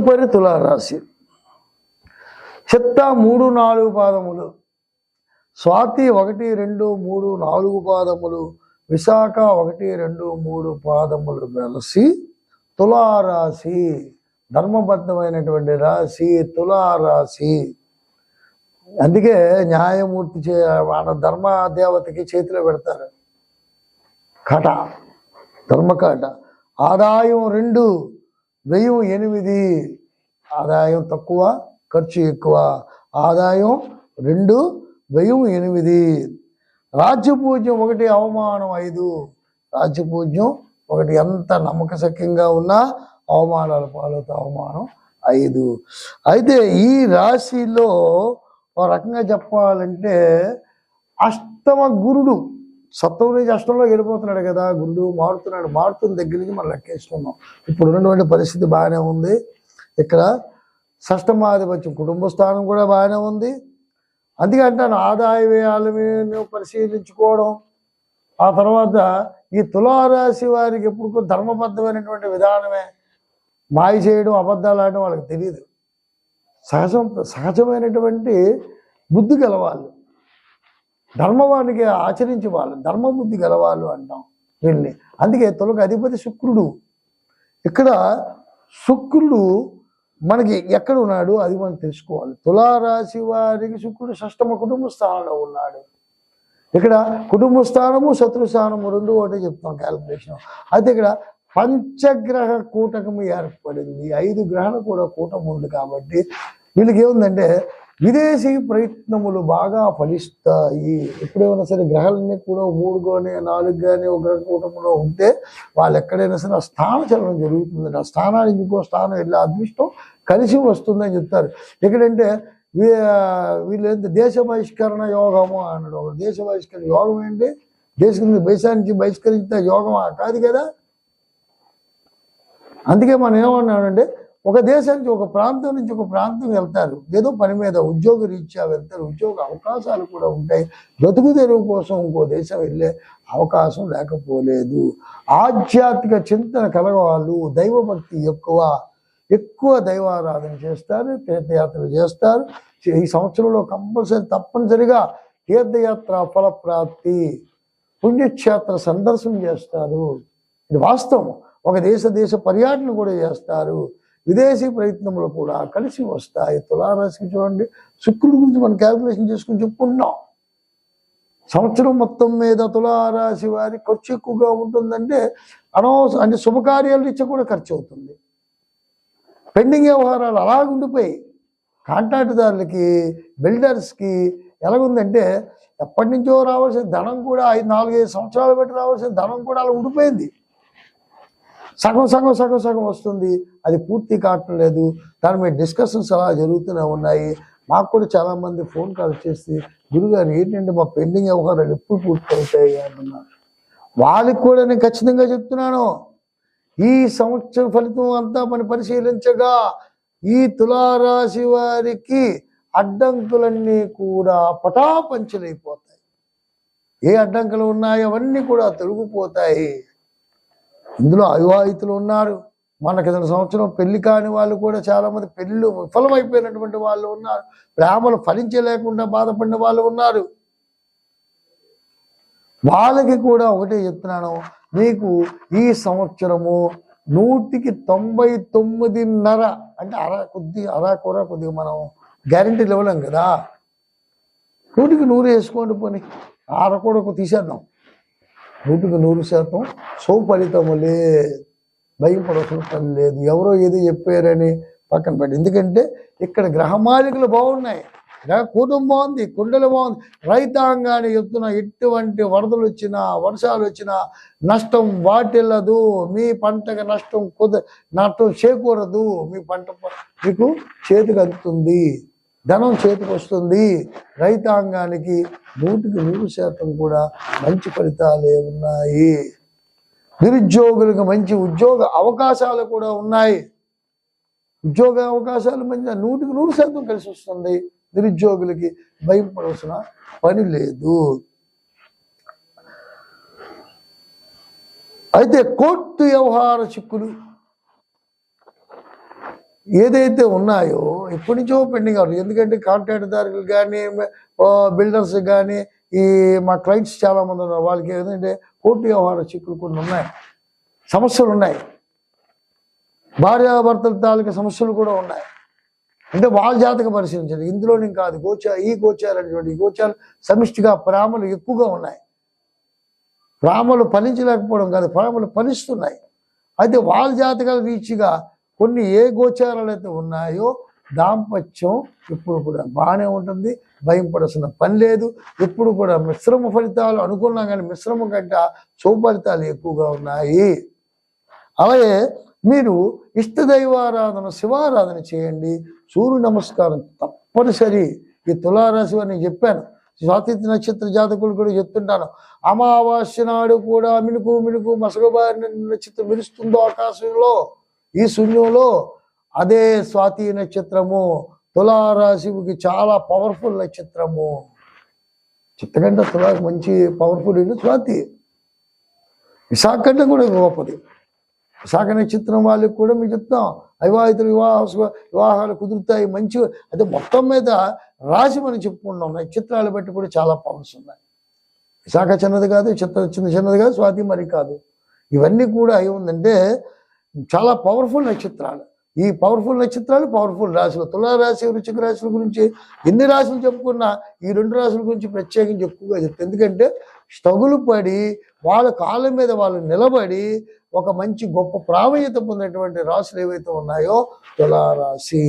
తదుపరి తులారాశి. చిత్త మూడు నాలుగు పాదములు. స్వాతి ఒకటి రెండు మూడు నాలుగు పాదములు. విశాఖ ఒకటి రెండు మూడు పాదములు కలిసి తులారాశి. ధర్మబద్ధమైనటువంటి రాశి తులారాశి. అందుకే న్యాయమూర్తి చే వాళ్ళ ధర్మ దేవతకి చేతిలో పెడతారు. కట ధర్మకాట. ఆదాయం రెండు వ్యయం ఎనిమిది ఆదాయం తక్కువ ఖర్చు ఎక్కువ. ఆదాయం రెండు వ్యయం ఎనిమిది. రాజ్యపూజ్యం ఒకటి అవమానం ఐదు. రాజ్యపూజ్యం ఒకటి ఎంత నమ్మకశక్యంగా ఉన్నా అవమానాల పాలవుతా అవమానం ఐదు. అయితే ఈ రాశిలో ఒక రకంగా చెప్పాలంటే అష్టమ గురుడు సప్తమ నుంచి వెళ్ళిపోతున్నాడు కదా గుండు మారుతున్నాడు మారుతున్న దగ్గర నుంచి మనం లెక్కేస్తున్నాం ఇప్పుడు ఉన్నటువంటి పరిస్థితి బాగానే ఉంది. ఇక్కడ షష్టమాధిపత్యం కుటుంబ స్థానం కూడా బాగానే ఉంది. అందుకే అంటాను ఆదాయ వ్యయాలను పరిశీలించుకోవడం. ఆ తర్వాత ఈ తులారాశి వారికి ఎప్పుడు ధర్మబద్ధమైనటువంటి విధానమే. మాయ చేయడం అబద్ధాలు ఆడడం వాళ్ళకి తెలియదు సహజం సహజమైనటువంటి బుద్ధి గలవాళ్ళు. ధర్మవానికి ఆచరించి వాళ్ళు ధర్మబుద్ధి గలవాళ్ళు అంటాం వీళ్ళని. అందుకే తొలక అధిపతి శుక్రుడు. ఇక్కడ శుక్రుడు మనకి ఎక్కడ ఉన్నాడు? అది మనం తెలుసుకోవాలి. తులారాశి వారికి శుక్రుడు షష్టమ కుటుంబ స్థానంలో ఉన్నాడు. ఇక్కడ కుటుంబ స్థానము శత్రు స్థానము రెండు ఒకటే చెప్తాం క్యాలిక్యులేషన్ అయితే ఇక్కడ పంచగ్రహ కూటకము ఏర్పడింది. ఐదు గ్రహాలు కూడా కూటమి ఉంది కాబట్టి వీళ్ళకి ఏముందంటే విదేశీ ప్రయత్నములు బాగా ఫలిస్తాయి. ఎప్పుడైనా సరే గ్రహాలన్నీ కూడా మూడు కానీ నాలుగు కానీ ఒక గ్రహ కూటమిలో ఉంటే వాళ్ళు ఎక్కడైనా సరే ఆ స్థాన చలనం జరుగుతుంది. ఆ స్థానానికి ఇంకో స్థానం వెళ్ళి అదృష్టం కలిసి వస్తుందని చెప్తారు. ఎక్కడంటే వీ- వీళ్ళు దేశ బహిష్కరణ యోగము అన్నాడు ఒక దేశ బహిష్కరణ యోగం ఏంటి? దేశం దేశానికి బహిష్కరించిన యోగమా? కాదు కదా? అందుకే మనం ఏమన్నాడంటే ఒక దేశం నుంచి ఒక ప్రాంతం నుంచి ఒక ప్రాంతం వెళ్తారు. ఏదో పని మీద ఉద్యోగ రీత్యా వెళ్తారు. ఉద్యోగ అవకాశాలు కూడా ఉంటాయి. బ్రతుకు తెరువు కోసం ఇంకో దేశం వెళ్ళే అవకాశం లేకపోలేదు. ఆధ్యాత్మిక చింతన కలగవాళ్ళు దైవభక్తి ఎక్కువ. ఎక్కువ దైవారాధన చేస్తారు తీర్థయాత్రలు చేస్తారు. ఈ సంవత్సరంలో కంపల్సరీ తప్పనిసరిగా తీర్థయాత్ర ఫలప్రాప్తి పుణ్యక్షేత్ర సందర్శనం చేస్తారు. ఇది వాస్తవం. ఒక దేశ దేశ పర్యటన కూడా చేస్తారు. విదేశీ ప్రయత్నంలో కూడా కలిసి వస్తాయి. తులారాశికి చూడండి శుక్రుడి గురించి మనం క్యాల్కులేషన్ చేసుకుని చెప్పుకున్నాం. సంవత్సరం మొత్తం మీద తులారాశి వారి ఖర్చు ఎక్కువగా ఉంటుందంటే అనవసరం అంటే శుభకార్యాలు ఇచ్చే కూడా ఖర్చు అవుతుంది. పెండింగ్ వ్యవహారాలు అలాగ ఉండిపోయి కాంట్రాక్టుదారులకి బిల్డర్స్కి ఎలాగుందంటే ఎప్పటి నుంచో రావాల్సిన ధనం కూడా ఐదు నాలుగైదు సంవత్సరాలు బట్టి రావాల్సిన ధనం కూడా అలా ఉండిపోయింది. సగం సగం సగం సగం వస్తుంది. అది పూర్తి కావటం లేదు. దాని మీద డిస్కషన్స్ అలా జరుగుతూనే ఉన్నాయి. మాకు కూడా చాలామంది ఫోన్ కాల్ చేసి గురుగారు ఏంటంటే మా పెండింగ్ వ్యవహారాలు ఎప్పుడు పూర్తి అవుతాయి అంటున్నారు. వాళ్ళకి కూడా నేను ఖచ్చితంగా చెప్తున్నాను. ఈ సంవత్సర ఫలితం అంతా మనం పరిశీలించగా ఈ తులారాశి వారికి అడ్డంకులన్నీ కూడా పటాపంచలైపోతాయి. ఏ అడ్డంకులు ఉన్నాయో అవన్నీ కూడా తొలగిపోతాయి. ఇందులో అవివాహితులు ఉన్నారు. మన కింద సంవత్సరం పెళ్ళి కాని వాళ్ళు కూడా చాలామంది పెళ్ళిళ్ళు విఫలమైపోయినటువంటి వాళ్ళు ఉన్నారు. ప్రేమలు ఫలించలేకుండా బాధపడిన వాళ్ళు ఉన్నారు. వాళ్ళకి కూడా ఒకటే చెప్తున్నాను. మీకు ఈ సంవత్సరము నూటికి తొంభై తొమ్మిదిన్నర అంటే అర కొద్ది అరా కూర కొద్దిగా మనం గ్యారంటీలు ఇవ్వలేం కదా? నూటికి నూరు వేసుకోండి పోనీ. అర కూడా తీసేద్దాం. నూటికి నూరు శాతం సౌఫలితములే భయపడవలసిన పని లేదు ఎవరో ఏదో చెప్పారని పక్కన పెట్టి. ఎందుకంటే ఇక్కడ గ్రహమాలికలు బాగున్నాయి. గ్రహ కుటుంబం బాగుంది కుండలు బాగుంది. రైతాంగాన్ని చెప్తున్న ఎటువంటి వరదలు వచ్చినా వర్షాలు వచ్చినా నష్టం వాటిల్లదు. మీ పంటకు నష్టం కుద నష్టం చేకూరదు. మీ పంట మీకు చేతికి అందుతుంది. ధనం చేతికి వస్తుంది. రైతాంగానికి నూటికి నూరు శాతం కూడా మంచి ఫలితాలే ఉన్నాయి. నిరుద్యోగులకు మంచి ఉద్యోగ అవకాశాలు కూడా ఉన్నాయి. ఉద్యోగ అవకాశాలు మంచి నూటికి నూరు శాతం కలిసి వస్తుంది. నిరుద్యోగులకి భయపడవలసిన పని లేదు. అయితే కోర్టు వ్యవహార చిక్కులు ఏదైతే ఉన్నాయో ఎప్పటి నుంచో పెండింగ్ అవుతుంది ఎందుకంటే కాంట్రాక్ట్దారులు కానీ బిల్డర్స్ కానీ ఈ మా క్లయింట్స్ చాలామంది ఉన్నారు. వాళ్ళకి ఏంటంటే కోర్టు వ్యవహార చిక్కులు కొన్ని ఉన్నాయి. సమస్యలు ఉన్నాయి. భార్యాభర్తల తాలూకా సమస్యలు కూడా ఉన్నాయి. అంటే వాళ్ళ జాతక పరిశీలించండి ఇందులోని కాదు. గోచా ఈ గోచారు అనేటువంటి ఈ సమిష్టిగా ప్రేమలు ఎక్కువగా ఉన్నాయి. ప్రేమలు ఫలించలేకపోవడం కాదు. ప్రామలు ఫలిస్తున్నాయి. అయితే వాళ్ళ జాతకాల రీచ్గా కొన్ని ఏ గోచారాలు అయితే ఉన్నాయో దాంపత్యం ఇప్పుడు కూడా బాగానే ఉంటుంది. భయం పడాల్సిన పని లేదు. ఇప్పుడు కూడా మిశ్రమ ఫలితాలు అనుకున్నాం కానీ మిశ్రమ కంటే ఫలితాలు ఎక్కువగా ఉన్నాయి. అలాగే మీరు ఇష్టదైవారాధన శివారాధన చేయండి. సూర్య నమస్కారం తప్పనిసరి. ఈ తులారాశి అని చెప్పాను. స్వాతిథ్య నక్షత్ర జాతకులు కూడా చెప్తుంటాను. అమావాస్య నాడు కూడా మినుకు మినుకు మసగబారిన నక్షత్రం మెరుస్తుందో ఆకాశంలో. ఈ శూన్యంలో అదే స్వాతి నక్షత్రము తులారాశికి చాలా పవర్ఫుల్ నక్షత్రము. చిత్తగంట తులా మంచి పవర్ఫుల్ ఇల్లు స్వాతి. విశాఖ కంటే కూడా గొప్పది. విశాఖ నక్షత్రం వాళ్ళకి కూడా మీకు చెప్తాం. అవివాహితులు వివాహ వివాహాలు కుదురుతాయి. మంచి అదే మొత్తం మీద రాశి మనం చెప్పుకుంటాం నక్షత్రాలు బట్టి కూడా చాలా పవర్స్ ఉన్నాయి. విశాఖ చిన్నది కాదు చిత్త చిన్న చిన్నది కాదు స్వాతి మరి కాదు. ఇవన్నీ కూడా ఏముందంటే ఉందంటే చాలా పవర్ఫుల్ నక్షత్రాలు. ఈ పవర్ఫుల్ నక్షత్రాలు పవర్ఫుల్ రాశులు. తులారాశి వృశ్చిక రాశుల గురించి ఎన్ని రాశులు చెప్పుకున్నా ఈ రెండు రాశుల గురించి ప్రత్యేకించి ఎక్కువగా చెప్తాను ఎందుకంటే స్టగులు పడి వాళ్ళ కాళ్ళ మీద వాళ్ళు నిలబడి ఒక మంచి గొప్ప ప్రావీణ్యత పొందినటువంటి రాశులు ఏవైతే ఉన్నాయో తులారాశి.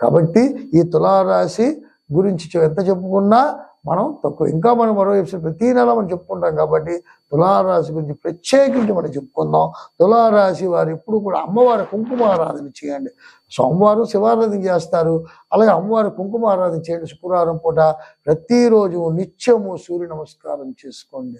కాబట్టి ఈ తులారాశి గురించి ఎంత చెప్పుకున్నా మనం తక్కువ. ఇంకా మనం మరో ఎపిసోడ్ ప్రతి నెల మనం చెప్పుకుంటాం కాబట్టి తులారాశి గురించి ప్రత్యేకించి మనం చెప్పుకుందాం. తులారాశి వారు ఎప్పుడు కూడా అమ్మవారి కుంకుమారాధన చేయండి. సోమవారం శివారాధన చేస్తారు. అలాగే అమ్మవారి కుంకుమారాధన చేయండి శుక్రవారం పూట. ప్రతిరోజు నిత్యము సూర్య నమస్కారం చేసుకోండి.